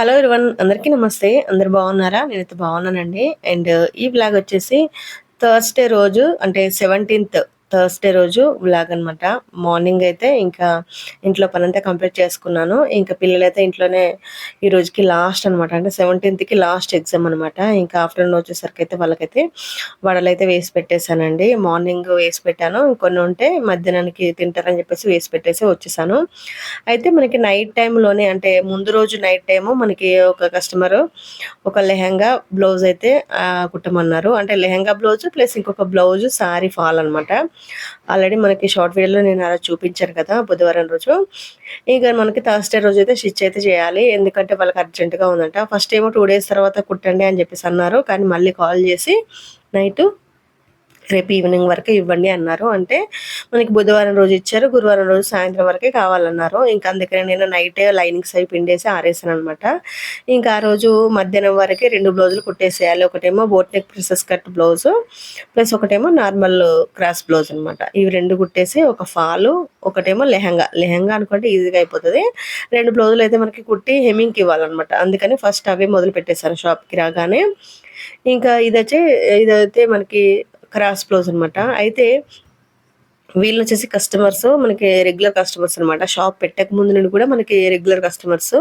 Hello ఇరువన్ అందరికీ నమస్తే. అందరు బాగున్నారా? నేనైతే బాగున్నానండి. అండ్ ఈ బ్లాగ్ వచ్చేసి థర్స్డే రోజు అంటే సెవెంటీన్త్ థర్స్డే రోజు వ్లాగ్ అనమాట మార్నింగ్ అయితే ఇంకా ఇంట్లో పనంతా కంప్లీట్ చేసుకున్నాను. ఇంకా పిల్లలైతే ఇంట్లోనే ఈ రోజుకి లాస్ట్ అనమాట. అంటే సెవెంటీన్త్కి లాస్ట్ ఎగ్జామ్ అనమాట. ఇంకా ఆఫ్టర్నూన్ వచ్చేసరికి అయితే వాళ్ళకైతే వడలైతే వేసి పెట్టేశానండి. మార్నింగ్ వేసి పెట్టాను. ఇంకొన్ని ఉంటే మధ్యాహ్నానికి తింటారని చెప్పేసి వేసి పెట్టేసి వచ్చేసాను. అయితే మనకి నైట్ టైంలోనే అంటే ముందు రోజు నైట్ టైము మనకి ఒక కస్టమర్ ఒక లెహంగా బ్లౌజ్ అయితే కుట్టమన్నారు. అంటే లెహంగా బ్లౌజ్ ప్లస్ ఇంకొక బ్లౌజ్ సారీ ఫాల్ అనమాట. ఆల్రెడీ మనకి షార్ట్ వీడియోలో నేను అలా చూపించాను కదా బుధవారం రోజు. ఇక మనకి థర్స్డే రోజు అయితే స్టిచ్ అయితే చేయాలి. ఎందుకంటే వాళ్ళకి అర్జెంటుగా ఉందంట. ఫస్ట్ ఏమో టూ డేస్ తర్వాత కుట్టండి అని చెప్పేసి అన్నారు. కానీ మళ్ళీ కాల్ చేసి నైట్ రేపు ఈవినింగ్ వరకు ఇవ్వండి అన్నారు. అంటే మనకి బుధవారం రోజు ఇచ్చారు గురువారం రోజు సాయంత్రం వరకే కావాలన్నారు. ఇంకా అందుకనే నేను నైట్ లైనింగ్స్ అవి పిండేసి ఆరేసాను అనమాట ఇంకా ఆ రోజు మధ్యాహ్నం వరకే రెండు బ్లౌజులు కుట్టేసేయాలి. ఒకటేమో boat neck princess cut blouse plus ఒకటేమో నార్మల్ క్రాస్ బ్లౌజ్ అనమాట ఇవి రెండు కుట్టేసి ఒక ఫాలు ఒకటేమో లెహంగా. లెహంగా అనుకుంటే ఈజీగా అయిపోతుంది. రెండు బ్లౌజులు అయితే మనకి కుట్టి హెమింగ్కి ఇవ్వాలన్నమాట. అందుకని ఫస్ట్ అవే మొదలు పెట్టేశాను షాప్కి రాగానే. ఇంకా ఇదైతే ఇదైతే మనకి క్రాస్ బ్లౌజ్ అనమాట అయితే వీళ్ళు వచ్చేసి కస్టమర్స్ మనకి రెగ్యులర్ కస్టమర్స్ అనమాట షాప్ పెట్టక ముందు నుండి కూడా మనకి రెగ్యులర్ కస్టమర్స్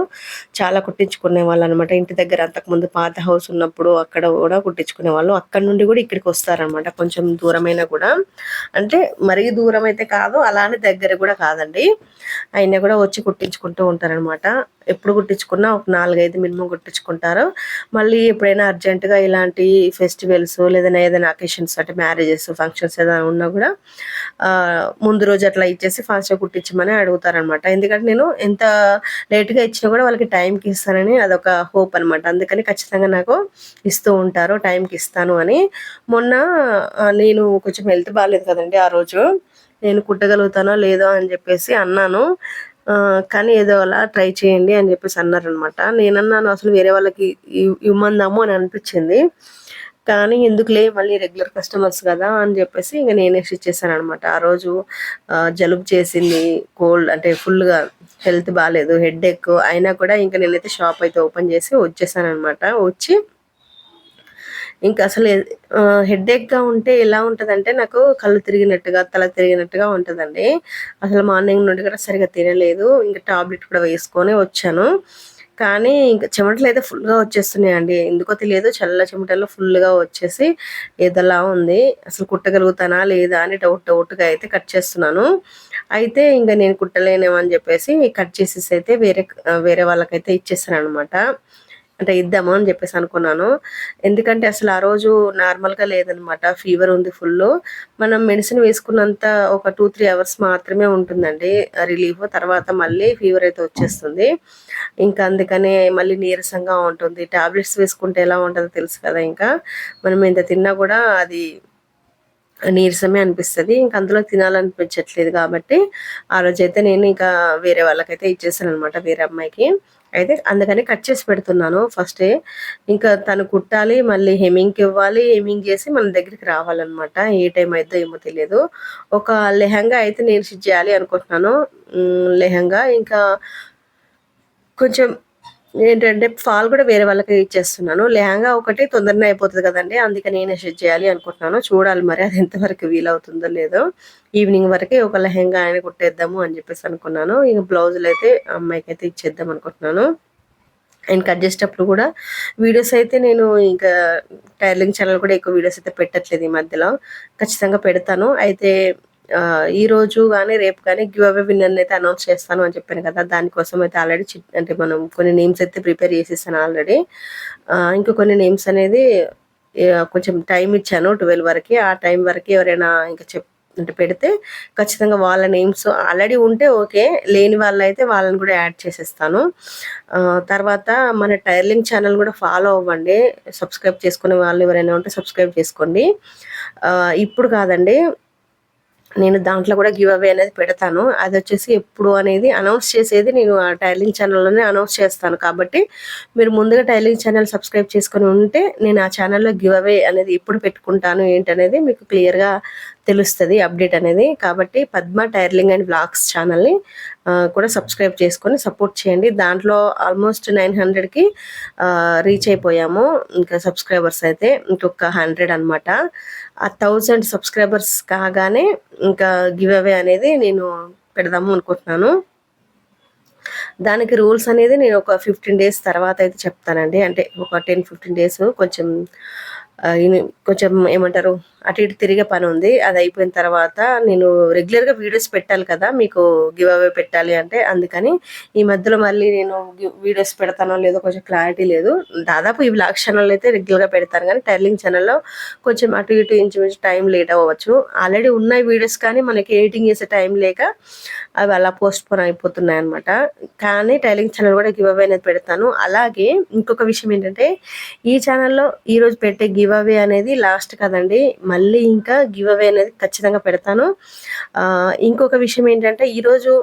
చాలా కుట్టించుకునే వాళ్ళు అనమాట ఇంటి దగ్గర అంతకుముందు పాత హౌస్ ఉన్నప్పుడు అక్కడ కూడా కుట్టించుకునే వాళ్ళు. అక్కడ నుండి కూడా ఇక్కడికి వస్తారనమాట కొంచెం దూరమైనా కూడా. అంటే మరీ దూరం అయితే కాదు అలానే దగ్గర కూడా కాదండి. అయినా కూడా వచ్చి కుట్టించుకుంటూ ఉంటారనమాట ఎప్పుడు కుట్టించుకున్నా ఒక నాలుగైదు మినిమం కుట్టించుకుంటారు. మళ్ళీ ఎప్పుడైనా అర్జెంటుగా ఇలాంటి ఫెస్టివల్స్ లేదైనా ఏదైనా అకేషన్స్ అంటే మ్యారేజెస్ ఫంక్షన్స్ ఏదైనా ఉన్నా కూడా ముందు రోజు అట్లా ఇచ్చేసి ఫాస్ట్గా కుట్టించమని అడుగుతారనమాట ఎందుకంటే నేను ఎంత లేట్గా ఇచ్చినా కూడా వాళ్ళకి టైంకి ఇస్తానని అదొక హోప్ అనమాట అందుకని ఖచ్చితంగా నాకు ఇస్తూ ఉంటారు టైంకి ఇస్తాను అని. మొన్న నేను కొంచెం హెల్త్ బాగాలేదు కదండి ఆ రోజు. నేను కుట్టగలుగుతానో లేదో అని చెప్పేసి అన్నాను. కానీ ఏదో అలా ట్రై చేయండి అని చెప్పేసి అన్నారనమాట నేనన్నాను అసలు వేరే వాళ్ళకి ఇవ్వమందాము అని అనిపించింది. కానీ ఎందుకులే మళ్ళీ రెగ్యులర్ కస్టమర్స్ కదా అని చెప్పేసి ఇంకా నేనే స్టిచ్ చేశాను అనమాట ఆ రోజు జలుబు చేసింది కోల్డ్ అంటే ఫుల్గా హెల్త్ బాగాలేదు హెడ్ ఎక్ అయినా కూడా ఇంకా నేనైతే షాప్ అయితే ఓపెన్ చేసి వచ్చేసాను అనమాట వచ్చి ఇంకా అసలు హెడ్ఏక్గా ఉంటే ఎలా ఉంటుందంటే నాకు కళ్ళు తిరిగినట్టుగా తల తిరిగినట్టుగా ఉంటుందండి. అసలు మార్నింగ్ నుండి కూడా సరిగా తినలేదు. ఇంకా టాబ్లెట్ కూడా వేసుకొని వచ్చాను. కానీ ఇంకా చెమటలు అయితే ఫుల్గా వచ్చేస్తున్నాయండి. ఎందుకో తెలియదు. చల్ల చెమటలు ఫుల్గా వచ్చేసి ఏదోలా ఉంది. అసలు కుట్టగలుగుతానా లేదా అని డౌట్ డౌట్గా అయితే కట్ చేస్తున్నాను. అయితే ఇంకా నేను కుట్టలేనేమని చెప్పేసి కట్ చేసేసి అయితే వేరే వేరే వాళ్ళకైతే ఇచ్చేస్తాను అనమాట అంటే ఇద్దాము అని చెప్పేసి అనుకున్నాను. ఎందుకంటే అసలు ఆ రోజు నార్మల్గా లేదనమాట. ఫీవర్ ఉంది ఫుల్ మనం మెడిసిన్ వేసుకున్నంత ఒక టూ త్రీ అవర్స్ మాత్రమే ఉంటుందండి. రిలీఫ్ తర్వాత మళ్ళీ ఫీవర్ అయితే వచ్చేస్తుంది. ఇంకా అందుకనే మళ్ళీ నీరసంగా ఉంటుంది. టాబ్లెట్స్ వేసుకుంటే ఎలా ఉంటుందో తెలుసు కదా ఇంకా. మనం ఇంత తిన్నా కూడా అది నీరసమే అనిపిస్తుంది. ఇంకా అందులో తినాలనిపించట్లేదు కాబట్టి ఆ రోజైతే నేను ఇంకా వేరే వాళ్ళకైతే ఇచ్చేసాను అనమాట వేరే అమ్మాయికి. అయితే అందుకని కట్ చేసి పెడుతున్నాను ఫస్టే. ఇంకా తను కుట్టాలి మళ్ళీ హెమింగ్కి ఇవ్వాలి హెమింగ్ చేసి మన దగ్గరికి రావాలన్నమాట. ఏ టైం అయితే ఏమో తెలియదు. ఒక లెహంగా అయితే నేను స్టిచ్ చేయాలి అనుకుంటున్నాను. లెహంగా ఇంకా కొంచెం ఏంటంటే ఫాల్ కూడా వేరే వాళ్ళకి ఇచ్చేస్తున్నాను. లెహంగా ఒకటి తొందరనే అయిపోతుంది కదండి. అందుకే నేనే షెడ్ చేయాలి అనుకుంటున్నాను. చూడాలి మరి అది ఎంతవరకు వీలవుతుందో లేదో. ఈవినింగ్ వరకే ఒక లెహంగా ఆయన కుట్టేద్దాము అని చెప్పేసి అనుకున్నాను. ఇంక బ్లౌజులు అయితే అమ్మాయికి అయితే ఇచ్చేద్దాం అనుకుంటున్నాను. అండ్ కట్ చేసేటప్పుడు కూడా వీడియోస్ అయితే నేను ఇంకా టైలరింగ్ ఛానల్ కూడా ఎక్కువ వీడియోస్ అయితే పెట్టట్లేదు ఈ మధ్యలో. ఖచ్చితంగా పెడతాను. అయితే ఈ రోజు కానీ రేపు కానీ గివ్ అవే విన్నర్ అయితే అనౌన్స్ చేస్తాను అని చెప్పాను కదా. దానికోసం అయితే ఆల్రెడీ అంటే మనం కొన్ని నేమ్స్ అయితే ప్రిపేర్ చేసేసాను ఆల్రెడీ. ఇంకా కొన్ని నేమ్స్ అనేది కొంచెం టైం ఇచ్చాను ట్వెల్వ్ వరకు. ఆ టైం వరకు ఎవరైనా ఇంకా చెప్ అంటే పెడితే ఖచ్చితంగా వాళ్ళ నేమ్స్ ఆల్రెడీ ఉంటే ఓకే. లేని వాళ్ళైతే వాళ్ళని కూడా యాడ్ చేసేస్తాను. తర్వాత మన టైర్లింగ్ ఛానల్ కూడా ఫాలో అవ్వండి. సబ్స్క్రైబ్ చేసుకునే వాళ్ళు ఎవరైనా ఉంటే సబ్స్క్రైబ్ చేసుకోండి. ఇప్పుడు కాదండి. నేను దాంట్లో కూడా గివ్ అవే అనేది పెడతాను. అది వచ్చేసి ఎప్పుడు అనేది అనౌన్స్ చేసేది నేను ఆ టైలింగ్ ఛానల్లోనే అనౌన్స్ చేస్తాను. కాబట్టి మీరు ముందుగా టైలింగ్ ఛానల్ సబ్స్క్రైబ్ చేసుకొని ఉంటే నేను ఆ ఛానల్లో గివ్ అవే అనేది ఎప్పుడు పెట్టుకుంటాను ఏంటనేది మీకు క్లియర్గా తెలుస్తుంది అప్డేట్ అనేది. కాబట్టి పద్మ టైర్లింగ్ అండ్ బ్లాగ్స్ ఛానల్ని కూడా సబ్స్క్రైబ్ చేసుకొని సపోర్ట్ చేయండి. దాంట్లో ఆల్మోస్ట్ నైన్ హండ్రెడ్కి రీచ్ అయిపోయాము. ఇంకా సబ్స్క్రైబర్స్ అయితే ఇంకొక హండ్రెడ్ అనమాట ఆ థౌజండ్ సబ్స్క్రైబర్స్ కాగానే ఇంకా గివ్ అవే అనేది నేను పెడదాము అనుకుంటున్నాను. దానికి రూల్స్ అనేది నేను ఒక ఫిఫ్టీన్ డేస్ తర్వాత అయితే చెప్తానండి. అంటే ఒక టెన్ ఫిఫ్టీన్ డేస్ కొంచెం కొంచెం ఏమంటారు అటు ఇటు తిరిగే పని ఉంది. అది అయిపోయిన తర్వాత నేను రెగ్యులర్గా వీడియోస్ పెట్టాలి కదా మీకు గివ్ అవే పెట్టాలి అంటే అందుకని ఈ మధ్యలో మళ్ళీ నేను వీడియోస్ పెడతానో లేదో కొంచెం క్లారిటీ లేదు. దాదాపు ఈ బ్లాగ్ ఛానల్ అయితే రెగ్యులర్గా పెడతాను కానీ టైలింగ్ ఛానల్లో కొంచెం అటు ఇటు ఇంచుమించు టైం లేట్ అవ్వచ్చు. ఆల్రెడీ ఉన్న వీడియోస్ కానీ మనకి ఎడిటింగ్ చేసే టైం లేక అవి అలా పోస్ట్ పోన్ అయిపోతున్నాయి అనమాట కానీ టైలింగ్ ఛానల్ కూడా గివ్ అవే అనేది పెడతాను. అలాగే ఇంకొక విషయం ఏంటంటే ఈ ఛానల్లో ఈరోజు పెట్టే గివ్ అవే అనేది లాస్ట్ కదండి. మళ్ళీ ఇంకా గివ్ అవే అనేది ఖచ్చితంగా పెడతాను. ఇంకొక విషయం ఏంటంటే ఈరోజు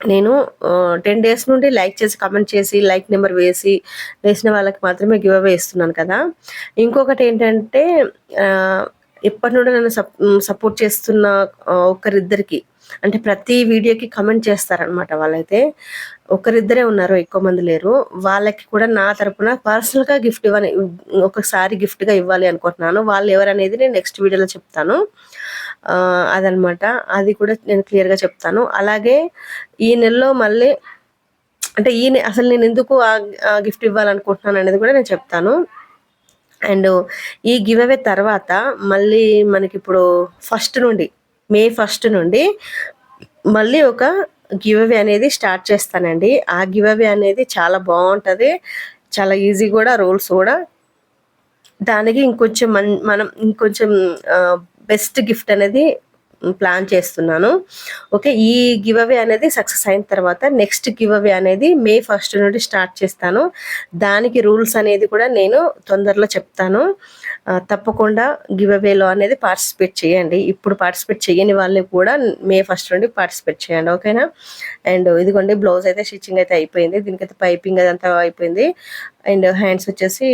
నేను టెన్ డేస్ నుండి లైక్ చేసి కమెంట్ చేసి లైక్ నెంబర్ వేసి వేసిన వాళ్ళకి మాత్రమే గివ్ అవే ఇస్తున్నాను కదా. ఇంకొకటి ఏంటంటే ఎప్పటి నుండి నన్ను సపోర్ట్ చేస్తున్న ఒకరిద్దరికి అంటే ప్రతి వీడియోకి కమెంట్ చేస్తారనమాట వాళ్ళైతే. ఒకరిద్దరే ఉన్నారు ఎక్కువ మంది లేరు. వాళ్ళకి కూడా నా తరపున పర్సనల్గా గిఫ్ట్ ఇవ్వని ఒకసారి గిఫ్ట్గా ఇవ్వాలి అనుకుంటున్నాను. వాళ్ళు ఎవరనేది నేను నెక్స్ట్ వీడియోలో చెప్తాను. అదనమాట అది కూడా నేను క్లియర్గా చెప్తాను. అలాగే ఈ నెలలో మళ్ళీ అంటే ఈ అసలు నేను ఎందుకు ఆ గిఫ్ట్ ఇవ్వాలనుకుంటున్నాను అనేది కూడా నేను చెప్తాను. అండ్ ఈ గివ్ అవే తర్వాత మళ్ళీ మనకి ఇప్పుడు ఫస్ట్ నుండి మే ఫస్ట్ నుండి మళ్ళీ ఒక గివ్ అవే అనేది స్టార్ట్ చేస్తానండి. ఆ గివ్ అవే అనేది చాలా బాగుంటుంది. చాలా ఈజీ కూడా రూల్స్ కూడా. దానికి ఇంకొంచెం మనం ఇంకొంచెం బెస్ట్ గిఫ్ట్ అనేది ప్లాన్ చేస్తున్నాను. ఓకే ఈ గివ్ అవే అనేది సక్సెస్ అయిన తర్వాత నెక్స్ట్ గివ్ అవే అనేది మే ఫస్ట్ నుండి స్టార్ట్ చేస్తాను. దానికి రూల్స్ అనేది కూడా నేను తొందరలో చెప్తాను. తప్పకుండా గివ్ అవేలో అనేది పార్టిసిపేట్ చేయండి. ఇప్పుడు పార్టిసిపేట్ చేయని వాళ్ళు కూడా మే ఫస్ట్ నుండి పార్టిసిపేట్ చేయండి ఓకేనా? అండ్ ఇదిగోండి బ్లౌజ్ అయితే స్టిచ్చింగ్ అయితే అయిపోయింది. దీనికైతే పైపింగ్ అదంతా అయిపోయింది. అండ్ హ్యాండ్స్ వచ్చేసి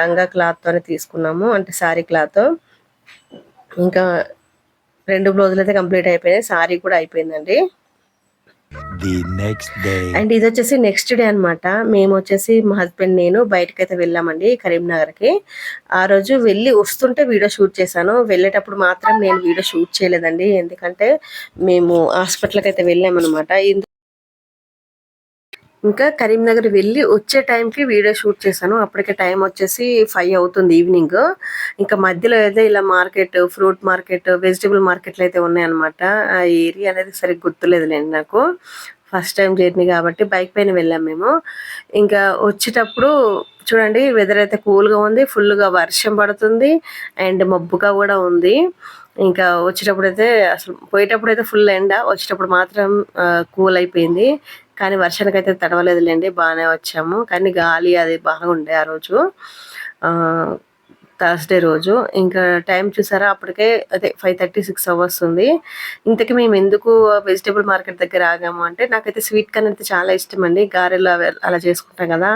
లంగా క్లాత్తోనే తీసుకున్నాము అంటే శారీ క్లాత్. ఇంకా రెండు బ్లౌజులు అయితే కంప్లీట్ అయిపోయినాయి. సారీ కూడా అయిపోయిందండి. The next day. అండ్ ఇది వచ్చేసి నెక్స్ట్ డే అనమాట మేము వచ్చేసి మా హస్బెండ్ నేను బయటకు అయితే వెళ్ళామండి కరీంనగర్కి. ఆ రోజు వెళ్ళి వస్తుంటే వీడియో షూట్ చేశాను. వెళ్ళేటప్పుడు మాత్రం నేను వీడియో షూట్ చేయలేదండి. ఎందుకంటే మేము హాస్పిటల్కి అయితే వెళ్ళామన్నమాట. ఇంకా కరీంనగర్ వెళ్ళి వచ్చే టైంకి వీడియో షూట్ చేశాను. అప్పటికే టైం వచ్చేసి ఫైవ్ అవుతుంది ఈవినింగ్ ఇంకా మధ్యలో అయితే ఇలా మార్కెట్ ఫ్రూట్ మార్కెట్ వెజిటబుల్ మార్కెట్లు అయితే ఉన్నాయన్నమాట. ఆ ఏరియా అనేది సరిగ్గా గుర్తులేదులేండి నాకు. ఫస్ట్ టైం జర్నీ కాబట్టి బైక్ పైన వెళ్ళాం మేము. ఇంకా వచ్చేటప్పుడు చూడండి వెదర్ అయితే కూల్గా ఉంది ఫుల్గా వర్షం పడుతుంది అండ్ మబ్బుగా కూడా ఉంది. ఇంకా వచ్చేటప్పుడు అయితే అసలు పోయేటప్పుడు అయితే ఫుల్ ఎండ వచ్చేటప్పుడు మాత్రం కూల్ అయిపోయింది. కానీ వర్షానికి అయితే తడవలేదులేండి బాగానే వచ్చాము. కానీ గాలి అది బాగుండే ఆ రోజు. థర్స్డే రోజు. ఇంకా టైం చూసారా? అప్పటికే అదే ఫైవ్ థర్టీ సిక్స్ అవర్స్ ఉంది. ఇంతకీ మేము ఎందుకు వెజిటేబుల్ మార్కెట్ దగ్గర ఆగాము అంటే నాకైతే స్వీట్ కన్ అయితే చాలా ఇష్టం అండి గారెలు అలా చేసుకుంటాం కదా.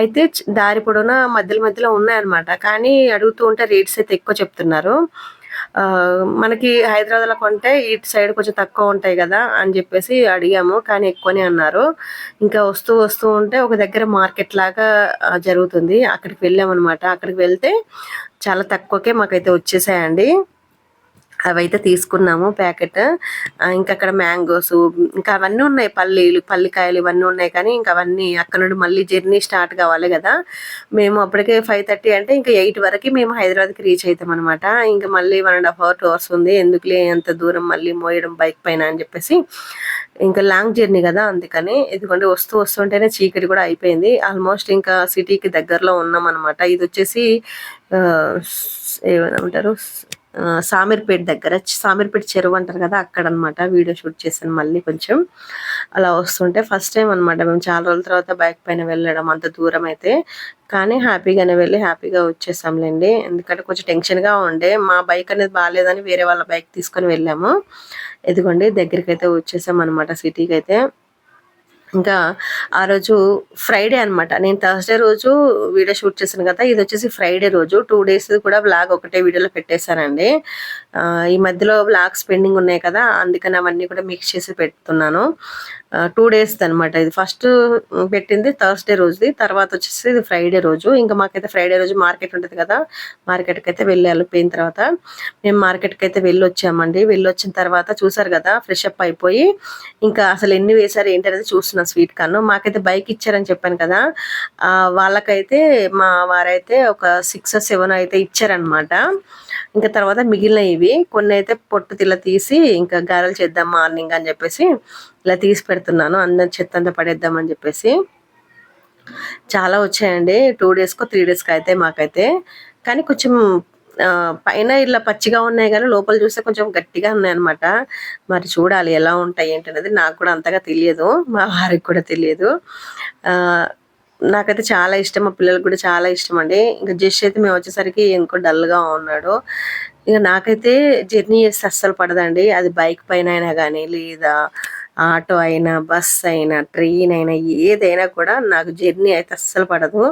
అయితే దారి పొడవున మధ్యలో మధ్యలో ఉన్నాయన్నమాట. కానీ అడుగుతూ ఉంటే రేట్స్ అయితే ఎక్కువ చెప్తున్నారు. మనకి హైదరాబాద్లో కొంటే ఇటు సైడ్ కొంచెం తక్కువ ఉంటాయి కదా అని చెప్పేసి అడిగాము కానీ ఎక్కువనే అన్నారు. ఇంకా వస్తూ వస్తూ ఉంటే ఒక దగ్గర మార్కెట్ లాగా జరుగుతుంది. అక్కడికి వెళ్ళామన్నమాట. అక్కడికి వెళ్తే చాలా తక్కువకే మాకైతే వచ్చేసాయండి. అవైతే తీసుకున్నాము ప్యాకెట్. ఇంకా అక్కడ మ్యాంగోస్ ఇంకా అవన్నీ ఉన్నాయి పల్లీలు పల్లికాయలు ఇవన్నీ ఉన్నాయి కానీ ఇంకా అవన్నీ అక్కడ నుండి మళ్ళీ జర్నీ స్టార్ట్ కావాలి కదా. మేము అప్పటికే ఫైవ్ థర్టీ అంటే ఇంకా ఎయిట్ వరకు మేము హైదరాబాద్కి రీచ్ అవుతాం అనమాట ఇంకా మళ్ళీ one and half hour two hours ఉంది. ఎందుకులే అంత దూరం మళ్ళీ మోయడం బైక్ పైన అని చెప్పేసి. ఇంకా లాంగ్ జర్నీ కదా అందుకని. ఎందుకంటే వస్తూ వస్తుంటేనే చీకటి కూడా అయిపోయింది. ఆల్మోస్ట్ ఇంకా సిటీకి దగ్గరలో ఉన్నాం అనమాట ఇది వచ్చేసి ఏమంటారు? సామీర్పేట దగ్గర సామీర్పేట చెరువు అంటారు కదా అక్కడ అనమాట వీడియో షూట్ చేశాను మళ్ళీ కొంచెం. అలా వస్తుంటే ఫస్ట్ టైం అనమాట మేము చాలా రోజుల తర్వాత బైక్ పైన వెళ్ళడం అంత దూరం అయితే. కానీ హ్యాపీగానే వెళ్ళి హ్యాపీగా వచ్చేసాంలేండి. ఎందుకంటే కొంచెం టెన్షన్గా ఉండే మా బైక్ అనేది బాగాలేదని వేరే వాళ్ళ బైక్ తీసుకొని వెళ్ళాము. ఎదుగోండి దగ్గరికి అయితే వచ్చేసాం అనమాట సిటీకి అయితే ఇంకా ఆ రోజు ఫ్రైడే అన్నమాట. నేను థర్స్డే రోజు వీడియో షూట్ చేశాను కదా ఇది వచ్చేసి ఫ్రైడే రోజు. టూ డేస్ కూడా బ్లాగ్ ఒకటే వీడియోలో పెట్టేశానండి. ఈ మధ్యలో బ్లాగ్స్ పెండింగ్ ఉన్నాయి కదా అందుకని అవన్నీ కూడా మిక్స్ చేసి పెడుతున్నాను. టూ డేస్ అనమాట ఇది. ఫస్ట్ పెట్టింది థర్స్డే రోజుది తర్వాత వచ్చేసి ఇది ఫ్రైడే రోజు. ఇంకా మాకైతే ఫ్రైడే రోజు మార్కెట్ ఉంటుంది కదా మార్కెట్కి అయితే వెళ్ళి వెళ్ళిపోయిన తర్వాత మేము మార్కెట్కి అయితే వెళ్ళి వచ్చామండి. వెళ్ళి వచ్చిన తర్వాత చూసారు కదా ఫ్రెష్ అప్ అయిపోయి ఇంకా అసలు ఎన్ని వేశారు ఏంటి అనేది చూస్తున్నాం స్వీట్ కార్న్. మాకైతే బైక్ ఇచ్చారని చెప్పాను కదా. వాళ్ళకైతే మా వారైతే ఒక సిక్స్ సెవెన్ అయితే ఇచ్చారనమాట ఇంకా తర్వాత మిగిలిన ఇవి కొన్ని అయితే పొట్టు తిల్ల తీసి ఇంకా గారెలు చేద్దాం మార్నింగ్ అని చెప్పేసి ఇలా తీసి పెడుతున్నాను. అందరి చెత్త అంతా పడేద్దామని చెప్పేసి. చాలా వచ్చాయండి. టూ డేస్కో త్రీ డేస్కి అయితే మాకైతే. కానీ కొంచెం పైన ఇట్లా పచ్చిగా ఉన్నాయి కానీ లోపల చూస్తే కొంచెం గట్టిగా ఉన్నాయి అనమాట మరి చూడాలి ఎలా ఉంటాయి ఏంటనేది నాకు కూడా అంతగా తెలియదు మా వారికి కూడా తెలియదు. నాకైతే చాలా ఇష్టం మా పిల్లలకు కూడా చాలా ఇష్టం అండి. ఇంకా జస్ట్ అయితే మేము వచ్చేసరికి ఇంకో డల్గా ఉన్నాడు. ఇంకా నాకైతే జర్నీ చేస్తే అస్సలు పడదండి. అది బైక్ పైన అయినా కానీ లేదా ఆటో అయినా బస్ అయినా ట్రైన్ అయినా ఏదైనా కూడా నాకు జర్నీ అయితే అస్సలు పడదు.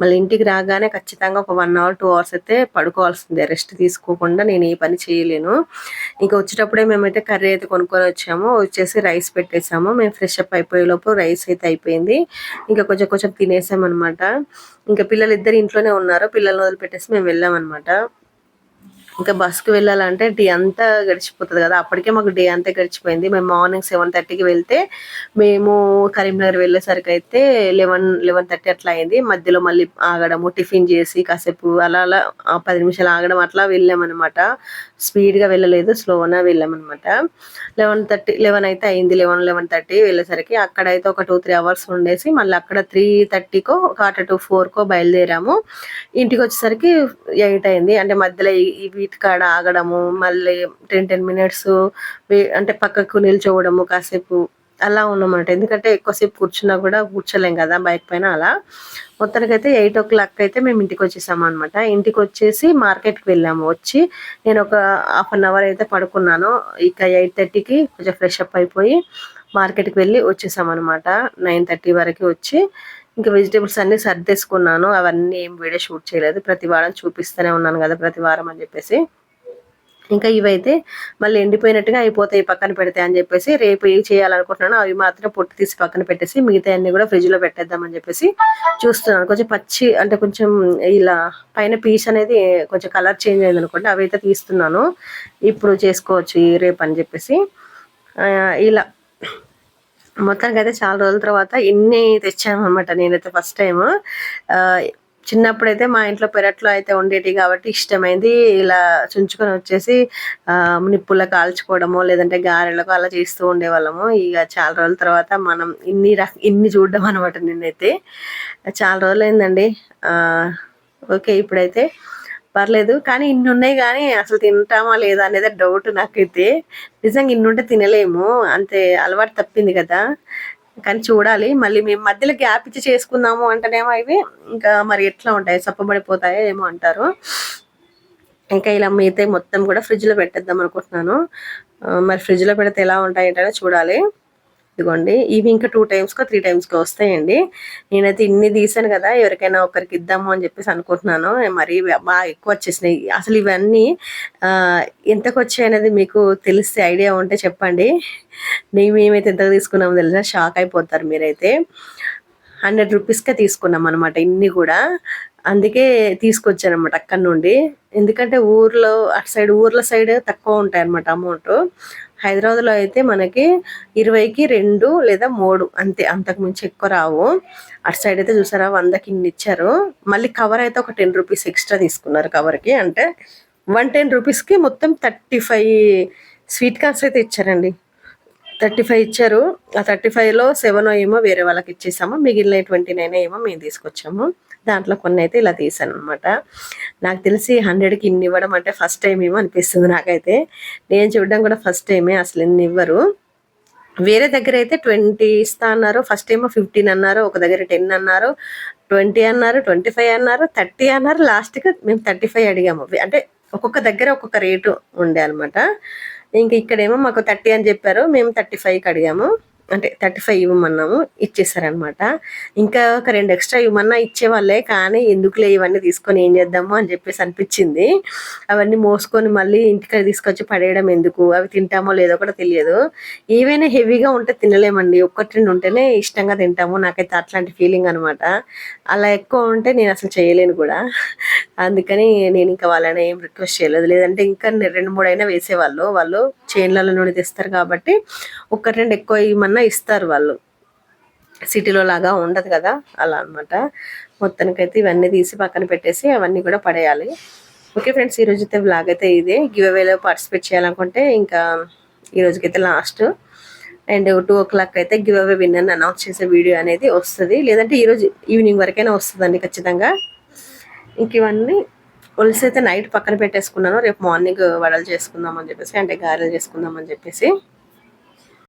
మళ్ళీ ఇంటికి రాగానే ఖచ్చితంగా ఒక వన్ అవర్ టూ అవర్స్ అయితే పడుకోవాల్సిందే. రెస్ట్ తీసుకోకుండా నేను ఏ పని చేయలేను. ఇంకా వచ్చేటప్పుడే మేమైతే కర్రీ అయితే కొనుక్కొని వచ్చాము. వచ్చేసి రైస్ పెట్టేసాము. మేము ఫ్రెష్ అప్ అయిపోయే లోపు రైస్ అయితే అయిపోయింది. ఇంకా కొంచెం కొంచెం తినేసాం అనమాట ఇంకా పిల్లలు ఇద్దరు ఇంట్లోనే ఉన్నారు. పిల్లల్ని వదిలిపెట్టేసి మేము వెళ్ళామన్నమాట. ఇంకా బస్కి వెళ్ళాలంటే డే అంతా గడిచిపోతుంది కదా. అప్పటికే మాకు డే అంతా గడిచిపోయింది. మేము మార్నింగ్ సెవెన్ థర్టీకి వెళ్తే మేము కరీంనగర్ వెళ్ళేసరికి అయితే లెవెన్ లెవెన్ థర్టీ అట్లా అయింది. మధ్యలో మళ్ళీ ఆగడము టిఫిన్ చేసి కాసేపు అలా అలా పది నిమిషాలు ఆగడం అట్లా వెళ్ళామన్నమాట. స్పీడ్గా వెళ్ళలేదు స్లోగా వెళ్ళామన్నమాట. లెవెన్ థర్టీ లెవెన్ అయితే అయింది. లెవెన్ లెవెన్ థర్టీ వెళ్ళేసరికి అక్కడైతే ఒక టూ త్రీ అవర్స్ ఉండేసి మళ్ళీ అక్కడ త్రీ థర్టీకో ఒక అటు టూ ఫోర్కో బయలుదేరాము. ఇంటికి వచ్చేసరికి ఎయిట్ అయింది. అంటే మధ్యలో ఇవి వీటి కాడ ఆగడము మళ్ళీ టెన్ టెన్ మినిట్స్ అంటే పక్కకు నిల్చోవడము కాసేపు అలా ఉన్నామంట ఎందుకంటే ఎక్కువసేపు కూర్చున్నా కూడా కూర్చోలేం కదా బైక్ పైన అలా. మొత్తానికైతే ఎయిట్ ఓ క్లాక్ అయితే మేము ఇంటికి వచ్చేసాము అనమాట ఇంటికి వచ్చేసి మార్కెట్కి వెళ్ళాము. వచ్చి నేను ఒక హాఫ్ అన్ అవర్ అయితే పడుకున్నాను. ఇక ఎయిట్ థర్టీకి కొంచెం ఫ్రెష్ అప్ అయిపోయి మార్కెట్కి వెళ్ళి వచ్చేసాం అనమాట నైన్ థర్టీ వరకు వచ్చి ఇంకా వెజిటేబుల్స్ అన్ని సర్దేసుకున్నాను. అవన్నీ ఏం వీడియో షూట్ చేయలేదు. ప్రతి వారం చూపిస్తూనే ఉన్నాను కదా ప్రతి వారం అని చెప్పేసి. ఇంకా ఇవైతే మళ్ళీ ఎండిపోయినట్టుగా అయిపోతాయి పక్కన పెడతాయి అని చెప్పేసి. రేపు ఏం చేయాలనుకుంటున్నాను అవి మాత్రం పొట్టు తీసి పక్కన పెట్టేసి మిగతా అన్ని కూడా ఫ్రిడ్జ్లో పెట్టేద్దామని చెప్పేసి చూస్తున్నాను. కొంచెం పచ్చి అంటే కొంచెం ఇలా పైన పీస్ అనేది కొంచెం కలర్ చేంజ్ అయింది అనుకోండి అవి అయితే తీస్తున్నాను. ఇప్పుడు చేసుకోవచ్చు రేపు అని చెప్పేసి. ఇలా మొత్తానికి అయితే చాలా రోజుల తర్వాత ఇన్ని తెచ్చామన్నమాట నేనైతే ఫస్ట్ టైం చిన్నప్పుడైతే మా ఇంట్లో పెరట్లో అయితే ఉండేటి కాబట్టి ఇష్టమైంది ఇలా చుంచుకొని వచ్చేసి నిప్పుల కాల్చుకోవడము లేదంటే గారెలకు అలా చేస్తూ ఉండేవాళ్ళము. ఇక చాలా రోజుల తర్వాత మనం ఇన్ని రక ఇన్ని చూడడం అనమాట నేనైతే చాలా రోజులైందండి. ఓకే ఇప్పుడైతే పర్లేదు కానీ ఇన్ని ఉన్నాయి కానీ అసలు తింటామా లేదా అనేది డౌట్ నాకైతే. నిజంగా ఇన్ని ఉంటే తినలేము అంతే అలవాటు తప్పింది కదా. కానీ చూడాలి మళ్ళీ మేము మధ్యలో గ్యాప్ ఇచ్చి చేసుకుందాము అంటేనేమో ఇవి ఇంకా మరి ఎట్లా ఉంటాయి చప్పబడిపోతాయో ఏమో అంటారు. ఇంకా ఇలా మిగతా మొత్తం కూడా ఫ్రిడ్జ్లో పెట్టేద్దాం అనుకుంటున్నాను. మరి ఫ్రిడ్జ్లో పెడితే ఎలా ఉంటాయి ఏంటనే చూడాలి. ఇదిగోండి. ఇవి ఇంకా టూ టైమ్స్కో త్రీ టైమ్స్కో వస్తాయండి. నేనైతే ఇన్ని తీసాను కదా ఎవరికైనా ఒకరికి ఇద్దాము అని చెప్పేసి అనుకుంటున్నాను. మరి బాగా ఎక్కువ వచ్చేసినాయి. అసలు ఇవన్నీ ఎంతకు వచ్చాయి అనేది మీకు తెలిస్తే ఐడియా ఉంటే చెప్పండి. నేను మేమైతే ఎంతకు తీసుకున్నామో తెలుసా? షాక్ అయిపోతారు మీరైతే. హండ్రెడ్ రూపీస్కే తీసుకున్నాం అనమాట ఇన్ని కూడా. అందుకే తీసుకొచ్చాను అనమాట అక్కడ నుండి. ఎందుకంటే ఊర్లో అటు సైడ్ ఊర్ల సైడ్ తక్కువ ఉంటాయి అనమాట అమౌంట్. హైదరాబాద్లో అయితే మనకి ఇరవైకి రెండు లేదా మూడు అంతే అంతకు మించి ఎక్కువ రావు. అటు సైడ్ అయితే చూసారా వందకి ఇన్ని ఇచ్చారు. మళ్ళీ కవర్ అయితే ఒక టెన్ రూపీస్ ఎక్స్ట్రా తీసుకున్నారు కవర్కి అంటే వన్ టెన్ రూపీస్కి మొత్తం థర్టీ ఫైవ్ స్వీట్ కార్న్స్ అయితే ఇచ్చారండి. థర్టీ ఫైవ్ ఇచ్చారు. ఆ థర్టీ ఫైవ్లో సెవెన్ ఏమో వేరే వాళ్ళకి ఇచ్చేసాము. మిగిలిన ట్వంటీ నైన్ ఏమో మేము తీసుకొచ్చాము. దాంట్లో కొన్ని అయితే ఇలా తీసాను అనమాట నాకు తెలిసి హండ్రెడ్కి ఇన్ని ఇవ్వడం అంటే ఫస్ట్ టైం ఏమో అనిపిస్తుంది నాకైతే. నేను చూడడం కూడా ఫస్ట్ టైమే అసలు ఇన్ని ఇవ్వరు. వేరే దగ్గర అయితే ట్వంటీ ఇస్తా అన్నారు. ఫస్ట్ ఏమో ఫిఫ్టీన్ అన్నారు. ఒక దగ్గర టెన్ అన్నారు. ట్వంటీ అన్నారు ట్వంటీ ఫైవ్ అన్నారు థర్టీ అన్నారు. లాస్ట్కి మేము థర్టీ ఫైవ్ అడిగాము. అంటే ఒక్కొక్క దగ్గర ఒక్కొక్క రేటు ఉండే అనమాట ఇంక ఇక్కడేమో మాకు థర్టీ అని చెప్పారు. మేము థర్టీ ఫైవ్కి అడిగాము. అంటే థర్టీ ఫైవ్ ఇవ్వమన్నాము ఇచ్చేసారనమాట ఇంకా ఒక రెండు ఎక్స్ట్రా ఇవ్వమన్నా ఇచ్చేవాళ్ళే కానీ ఎందుకులే ఇవన్నీ తీసుకొని ఏం చేద్దాము అని చెప్పేసి అనిపించింది. అవన్నీ మోసుకొని మళ్ళీ ఇంటికి తీసుకొచ్చి పడేయడం ఎందుకు అవి తింటామో లేదో కూడా తెలియదు. ఏవైనా హెవీగా ఉంటే తినలేమండి. ఒక్కటి రెండు ఉంటేనే ఇష్టంగా తింటాము. నాకైతే అట్లాంటి ఫీలింగ్ అనమాట అలా ఎక్కువ ఉంటే నేను అసలు చేయలేను కూడా. అందుకని నేను ఇంకా వాళ్ళని ఏం రిక్వెస్ట్ చేయలేదు. లేదంటే ఇంకా రెండు మూడు అయినా వేసేవాళ్ళు. వాళ్ళు చైన్లలో నుండి తెస్తారు కాబట్టి ఒక్కటి రెండు ఎక్కువ ఇవ్వమన్నా ఇస్తారు వాళ్ళు. సిటీలో లాగా ఉండదు కదా అలా అన్నమాట. మొత్తానికైతే ఇవన్నీ తీసి పక్కన పెట్టేసి అవన్నీ కూడా పడేయాలి. ఓకే ఫ్రెండ్స్ ఈ రోజు అయితే వ్లాగ్ అయితే ఇదే. గివ్ అవేలో పార్టిసిపేట్ చేయాలనుకుంటే ఇంకా ఈ రోజుకైతే last and two o'clock అయితే గివ్ అవే విన్నర్ అనౌన్స్ చేసే వీడియో అనేది వస్తుంది. లేదంటే ఈరోజు ఈవినింగ్ వరకైనా వస్తుందండి ఖచ్చితంగా. ఇంక ఇవన్నీ ఒలిసి అయితే నైట్ పక్కన పెట్టేసుకున్నాను. రేపు మార్నింగ్ వడలు చేసుకుందాం అని చెప్పేసి అంటే గారెలు చేసుకుందాం అని చెప్పేసి.